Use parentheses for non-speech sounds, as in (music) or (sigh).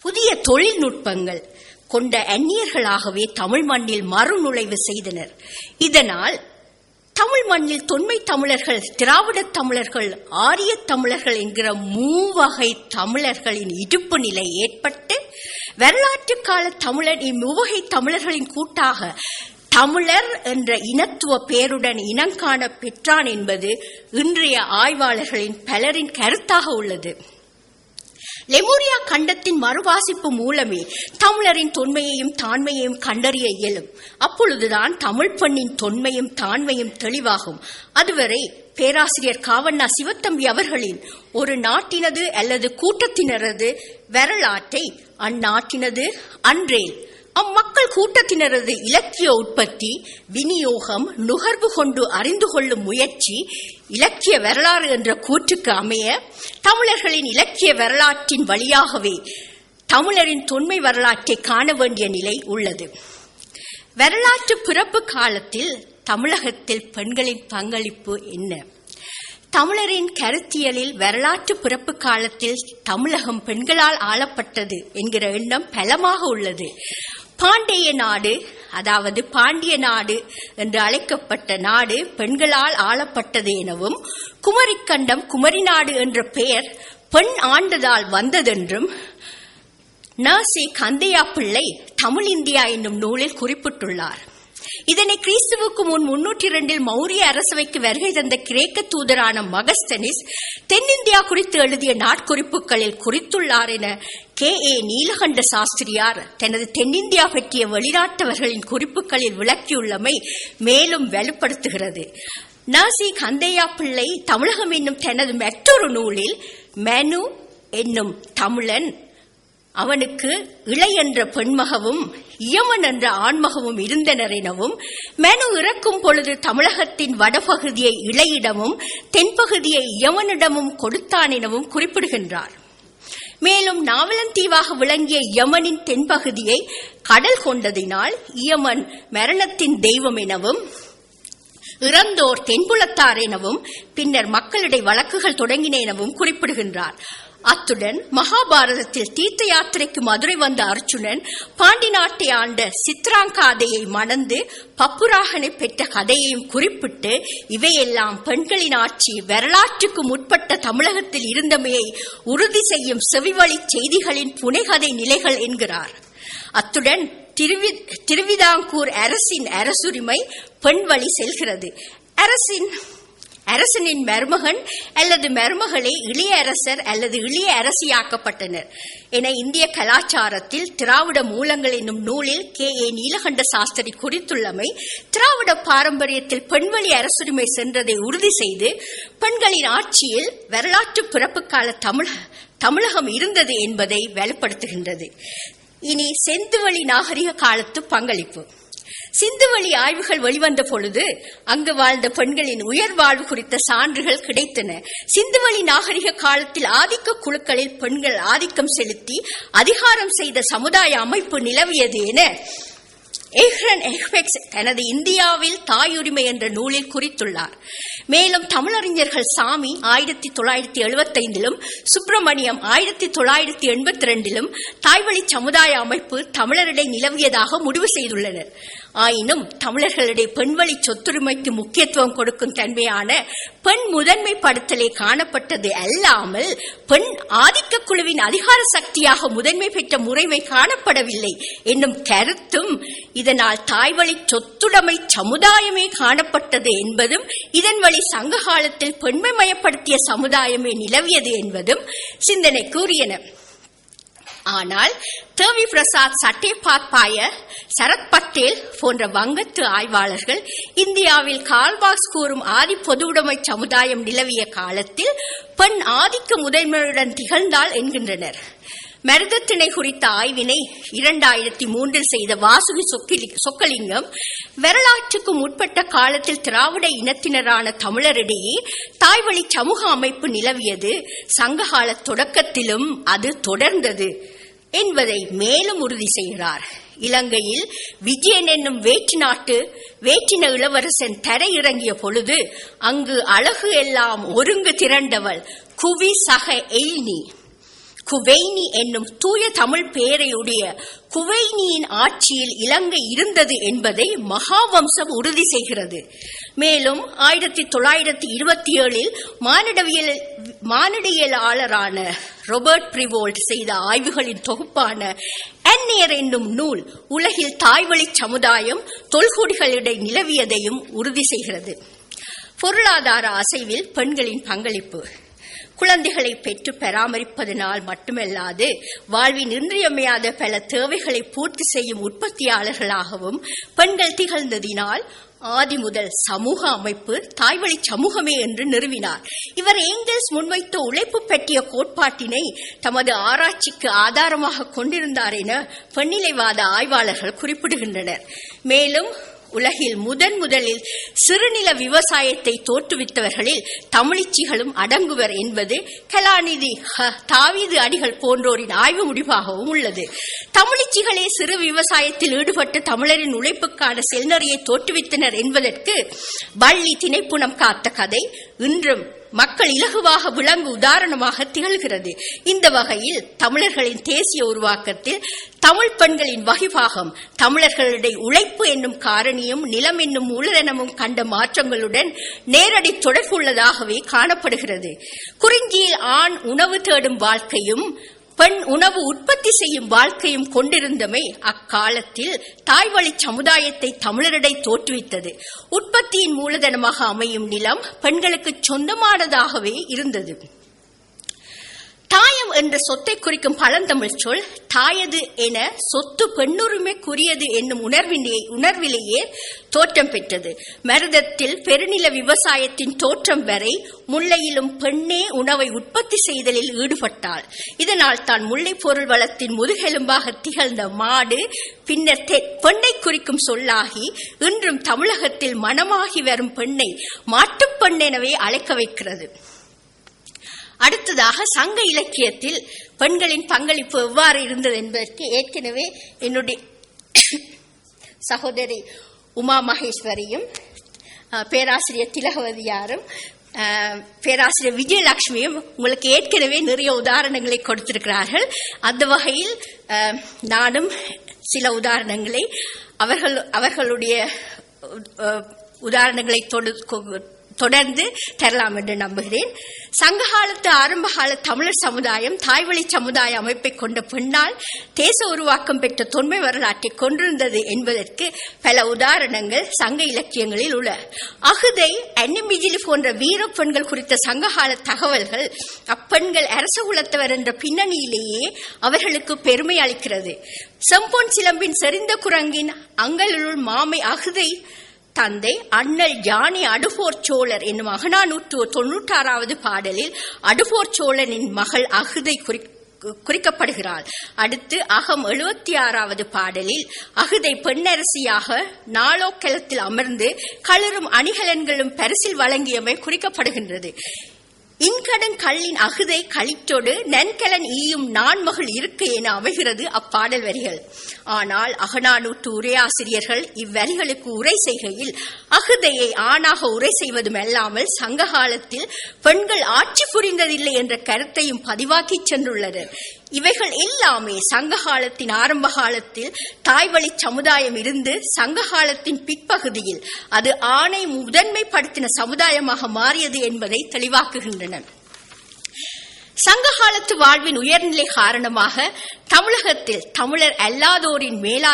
புதிய தொழில்நுட்பங்கள் கொண்ட அந்நியர்களாகவே தமிழ் மண்ணில் மறுநுழைவு செய்தனர். இதனால் தமிழ் மண்ணில் தொன்மை தமிழர்கள் திராவிட தமிழர்கள் ஆரிய தமிழர்கள் என்கிற மூவகை தமிழர்களின் இடுப்பு நிலை ஏற்பட்டு வரலாற்று கால தமிழர் இம்முவகை தமிழர்களின் கூட்டாக தமிழர் என்ற இனத்துவ பெயருடன் இனங்காண பெற்றான் என்பது இன்றைய ஆய்வாளர்களின் பலரின் கருத்தாக உள்ளது. லெமோரியா கண்டத்தின் மறுவாசிப்பு மூலமே தமிழரின் தொன்மையையும் தாண்மையையும் கண்டறிய இயலும். அப்பொழுதுதான் தமிழ் பெண்ணின் தொன்மையும் தாண்மையும் தெளிவாகும். அதுவரை பேராசிரியர் காவண்ணா சிவத்தம்பி அவர்களின் ஒரு நாட்டினது அல்லது கூட்டத்தினரது வரலாற்றை அந்நாட்டினது அன்றேல் அம்மக்கள் கூட்டத்தினரது இலக்கிய உற்பத்தி விநியோகம் நுகர்வு கொண்டு அறிந்து கொள்ளும் முயற்சி இலக்கிய வரலாறு என்ற கூற்றுக்கு அமைய தமிழர்களின் இலக்கிய வரலாற்றின் வழியாகவே தமிழரின் தொன்மை வரலாற்றை காண வேண்டிய நிலை உள்ளது. வரலாற்று பிறப்பு காலத்தில் தமிழகத்தில் பெண்களின் பங்களிப்பு என்ன? தமிழரின் கருத்தியலில் வரலாற்று பிறப்பு காலத்தில் தமிழகம் பெண்களால் ஆளப்பட்டது என்கிற எண்ணம் பலமாக உள்ளது. பாண்டிய நாடு அதாவது பாண்டிய நாடு என்று அழைக்கப்பட்ட நாடு பெண்களால் ஆளப்பட்டது எனவும் குமரிக்கண்டம் குமரி நாடு என்ற பெயர் பெண் ஆண்டதால் வந்ததென்றும் நர்சி கந்தையா பிள்ளை தமிழ் இந்தியா என்னும் நூலில் குறிப்பிட்டுள்ளார். இதனை கிறிஸ்துவுக்கு முன் முன்னூற்றி இரண்டில் மௌரிய அரசவைக்கு வருகை தந்த கிரேக்க தூதரான மகஸ்தனிஸ் தென்னிந்தியா குறித்து எழுதிய நாட்குறிப்புகளில் குறித்துள்ளார் என கே. ஏ. நீலகண்ட சாஸ்திரியார் தனது தென்னிந்தியா பற்றிய வெளிநாட்டவர்களின் குறிப்புகளில் விளக்கியுள்ளமை மேலும் வலுப்படுத்துகிறது. நாசி கந்தையா பிள்ளை தமிழகம் என்னும் தனது மற்றொரு நூலில் மெனு என்னும் தமிழன் அவனுக்கு இளை என்ற பெண்மகவும் இயமன் என்ற ஆண்மகவும் இருந்தனர் எனவும் மெனு இறக்கும் பொழுது தமிழகத்தின் வடபகுதியை இளையிடமும் தென்பகுதியை யமனிடமும் கொடுத்தான் எனவும் குறிப்பிடுகின்றார். மேலும் நாவலந்தீவாக விளங்கிய யமனின் தென்பகுதியை கடல் கொண்டதினால் இயமன் மரணத்தின் தெய்வம் எனவும் இறந்தோர் தென்புலத்தார் எனவும் பின்னர் மக்களிடையே வழக்குகள் தொடங்கின எனவும் குறிப்பிடுகின்றார். அத்துடன் மகாபாரதத்தில் தீர்த்த யாத்திரைக்கு மதுரை வந்த அர்ஜுனன் பாண்டி நாட்டை ஆண்ட சித்ராங்காதையை மணந்து பப்புராகனை பெற்ற கதையையும் குறிப்பிட்டு இவையெல்லாம் பெண்களின் ஆட்சி வரலாற்றுக்கு முற்பட்ட தமிழகத்தில் இருந்தமையை உறுதி செய்யும் செவிவழி செய்திகளின் புனைகதை நிலைகள் என்கிறார். அத்துடன் திருவி திருவிதாங்கூர் அரசின் அரசுரிமை பெண் வழி செல்கிறது. அரசின் அரசனின் மருமகன் அல்லது மருமகளே இளைய அரசர் அல்லது இளைய அரசியாக்கப்பட்டனர். என இந்திய கலாச்சாரத்தில் திராவிட மூலங்கள் என்னும் நூலில் கே. ஏ. நீலகண்ட சாஸ்திரி குறித்துள்ளமை திராவிட பாரம்பரியத்தில் பெண்வழி அரசுரிமை சென்றதை உறுதி செய்து பெண்களின் ஆட்சியில் வரலாற்று பிறப்பு கால தமிழ் தமிழகம் இருந்தது என்பதை வெளிப்படுத்துகின்றது. இனி செந்துவழி நாகரிக காலத்து பங்களிப்பு. சிந்துவெளி ஆய்வுகள் வெளிவந்த பொழுது அங்கு வாழ்ந்த பெண்களின் உயர் வாழ்வு குறித்த சான்றுகள் கிடைத்தன. சிந்துவெளி நாகரிக காலத்தில் ஆதிக்க குழுக்களில் பெண்கள் ஆதிக்கம் செலுத்தி அதிகாரம் செய்த சமுதாய அமைப்பு நிலவியது என ஏஹ்ரன் எஹ்பெக்ஸ் தனது இந்தியாவில் தாயுரிமை என்ற நூலில் குறித்துள்ளார். மேலும் தமிழறிஞர்கள் சாமி ஆயிரத்தி தொள்ளாயிரத்தி எழுபத்தைந்திலும் சுப்பிரமணியம் ஆயிரத்தி தொள்ளாயிரத்தி எண்பத்தி ரெண்டிலும் தாய்வழி சமுதாய அமைப்பு தமிழரிடை நிலவியதாக முடிவு செய்துள்ளனர். ஆயினும் தமிழர்களிடையே பெண்வழி சொத்துரிமைக்கு முக்கியத்துவம் கொடுக்கும் தன்மையான பெண் முதன்மை படுத்தலே காணப்பட்டது அல்லாமல் பெண் ஆதிக்க குழுவின் அதிகார சக்தியாக முதன்மை பெற்ற முறைமை காணப்படவில்லை. என்னும் கருத்தும் இதனால் தாய்வழி சொத்துடைமை சமுதாயமே காணப்பட்டது என்பதும் இதன் வழி சங்க காலத்தில் பெண்மைமயப்படுத்திய சமுதாயமே நிலவியது என்பதும் சிந்தனை கூறியன ஆனால் தேவி பிரசாத் சட்டேபாத்பாய சரத் பட்டேல் போன்ற வங்கத்து ஆய்வாளர்கள் இந்தியாவில் கால்பாக்ஸ் கூறும் ஆதி பொதுவுடைமை சமுதாயம் நிலவிய காலத்தில் பெண் ஆதிக்க முதன்மையுடன் திகழ்ந்தாள் என்கின்றனர். மருதத்திணை குறித்த ஆய்வினை இரண்டாயிரத்தி மூன்றில் செய்த வாசுகி சொக்கலிங்கம் வரலாற்றுக்கு முற்பட்ட காலத்தில் திராவிட இனத்தினரான தமிழரிடையே தாய்வழி சமூக அமைப்பு நிலவியது. சங்ககால தொடக்கத்திலும் அது தொடர்ந்தது என்பதை மேலும் உறுதி செய்கிறார். இலங்கையில் விஜயன் என்னும் வேற்று நாட்டு வேற்றின இளவரசன் தரையிறங்கிய பொழுது அங்கு அழகு எல்லாம் ஒருங்கு திரண்டவள் குவி சக எய்னி. குவைனி என்னும் தூய தமிழ் பெயரையுடைய குவைனியின் ஆட்சியில் இலங்கை இருந்தது என்பதை மகாவம்சம் உறுதி செய்கிறது. மேலும் ஆயிரத்தி தொள்ளாயிரத்தி இருபத்தி ஏழில் மானிடவியல் மானிடவியலாளரான ரொபர்ட் பிரிவோல்ட் செய்த ஆய்வுகளின் தொகுப்பான அந்நேர் என்னும் நூல் உலகில் தாய்வழி சமுதாயம் தொல்குடிகளிடையே நிலவியதையும் உறுதி செய்கிறது. பொருளாதார அசைவில் பெண்களின் பங்களிப்பு. குழந்தைகளை பெற்று பராமரிப்பதனால் மட்டுமல்லாது வாழ்வின் இன்றியமையாத பல தேவைகளை பூர்த்தி செய்யும் உற்பத்தியாளர்களாகவும் பெண்கள் திகழ்ந்ததினால் ஆதி முதல் சமூக அமைப்பு தாய்வழி சமூகமே என்று நிறுவினார். இவர் ஏங்கல்ஸ் முன்வைத்த உழைப்பு பற்றிய கோட்பாட்டினை தமது ஆராய்ச்சிக்கு ஆதாரமாக கொண்டிருந்தார் என பெண்ணிலைவாத ஆய்வாளர்கள் குறிப்பிடுகின்றனர். மேலும் உலகில் முதன் முதலில் சிறுநில விவசாயத்தை தோற்றுவித்தவர்களில் தமிழிச்சிகளும் அடங்குவர் என்பது கலாநிதி தாவீது அடிகள் போன்றோரின் ஆய்வு முடிவாகவும் உள்ளது. தமிழிச்சிகளே சிறு விவசாயத்தில் ஈடுபட்டு தமிழரின் உழைப்புக்கான செல்நறையை தோற்றுவித்தனர் என்பதற்கு வள்ளி திணைப்புணம் காத்த கதை இன்றும் மக்கள் இலகுவாக விளங்கு உதாரணமாக திகழ்கிறது. இந்த வகையில் தமிழர்களின் தேசிய உருவாக்கத்தில் தமிழ் பெண்களின் வகிபாகம் தமிழர்களுடைய உழைப்பு என்னும் காரணியும் நிலம் என்னும் மூலதனமும் கண்ட மாற்றங்களுடன் நேரடி தொடர்புள்ளதாகவே காணப்படுகிறது. குறிஞ்சியில் ஆண் உணவு தேடும் வாழ்க்கையும் பெண் உணவு உற்பத்தி செய்யும் வாழ்க்கையும் கொண்டிருந்தமை அக்காலத்தில் தாய்வழி சமுதாயத்தை தமிழரிடை தோற்றுவித்தது. உற்பத்தியின் மூலதனமாக அமையும் நிலம் பெண்களுக்கு சொந்தமானதாகவே இருந்தது. தாயம் என்ற சொத்தை குறிக்கும் பழந்தமிழ் சொல் தாயது என சொத்து பெண்ணுரிமைக்குரியது என்னும் உணர்விலே உணர்விலேயே தோற்றம் பெற்றது. மருதத்தில் பெருநில விவசாயத்தின் தோற்றம் வரை முல்லையிலும் பெண்ணே உணவை உற்பத்தி செய்தலில் ஈடுபட்டாள். இதனால் தான் முல்லை பொருள் வளத்தின் முதுகெலும்பாக திகழ்ந்த மாடு பின்னர் பெண்ணை குறிக்கும் சொல்லாகி இன்றும் தமிழகத்தில் மனமாகி வரும் பெண்ணை மாட்டுப்பெண் எனவே அழைக்க வைக்கிறது. அடுத்ததாக சங்க இலக்கியத்தில் பெண்களின் பங்களிப்பு எவ்வாறு இருந்தது என்பதற்கு ஏற்கனவே என்னுடைய (coughs) சகோதரி உமா மகேஸ்வரியும் பேராசிரியர் திலகவதியாரும் பேராசிரியர் விஜயலட்சுமியும் உங்களுக்கு ஏற்கனவே நிறைய உதாரணங்களை கொடுத்திருக்கிறார்கள். அந்த வகையில் நானும் சில உதாரணங்களை அவர்கள் அவர்களுடைய உதாரணங்களை தொடு தொடர்ந்து தரலாம் என்று நம்புகிறேன். சங்ககாலத்து ஆரம்பகால தமிழர் சமுதாயம் தாய்வழி சமுதாய அமைப்பை கொண்ட பெண்ணால் தேச உருவாக்கம் பெற்ற தொன்மை வரலாற்றை கொண்டிருந்தது என்பதற்கு பல உதாரணங்கள் சங்க இலக்கியங்களில் உள்ள. அகுதை அன்னிமிஜிலி போன்ற வீர பெண்கள் குறித்த சங்ககால தகவல்கள் அப்பெண்கள் அரச குலத்தவர் என்ற பின்னணியிலேயே அவர்களுக்கு பெருமை அளிக்கிறது. செம்பொன் சிலம்பின் செறிந்த குரங்கின் அங்கலுள் மாமை அகுதை தந்தை அண்ணல் யானி அடுபோர் சோழர் என்னும் அகநானூற்று தொன்னூற்றாறாவது பாடலில் அடுபோர் சோழனின் மகள் அகுதை குறி குறிக்கப்படுகிறாள். அடுத்து அகம் எழுபத்தி ஆறாவது பாடலில் அகுதை பெண்ணரசியாக நாளோக்கலத்தில் அமர்ந்து களரும் அணிகலன்களும் பரிசில் வழங்கியமை குறிக்கப்படுகின்றது. இன்கடன் கல்லின் அகுதை களிற்றோடு நன்கலன் ஈயும் நான்மகள் இருக்க என அமைகிறது அப்பாடல் வரிகள். ஆனால் அகநானூற்று உரையாசிரியர்கள் இவ்வரிகளுக்கு உரை செய்கையில் அகுதையை ஆணாக உரை செய்வதும் அல்லாமல் சங்க காலத்தில் பெண்கள் ஆட்சி புரிந்ததில்லை என்ற கருத்தையும் பதிவாக்கி சென்றுள்ளனர். இவைகள் எல்லாமே சங்க காலத்தின் ஆரம்ப காலத்தில் தாய்வழி சமுதாயம் இருந்து சங்க காலத்தின் பிற்பகுதியில் அது ஆணை முதன்மைப்படுத்தின சமுதாயமாக மாறியது என்பதை தெளிவாக்குகின்றன. சங்ககாலத்து வாழ்வின் உயர்நிலை காரணமாக தமிழகத்தில் தமிழர் அல்லாதோரின் மேலா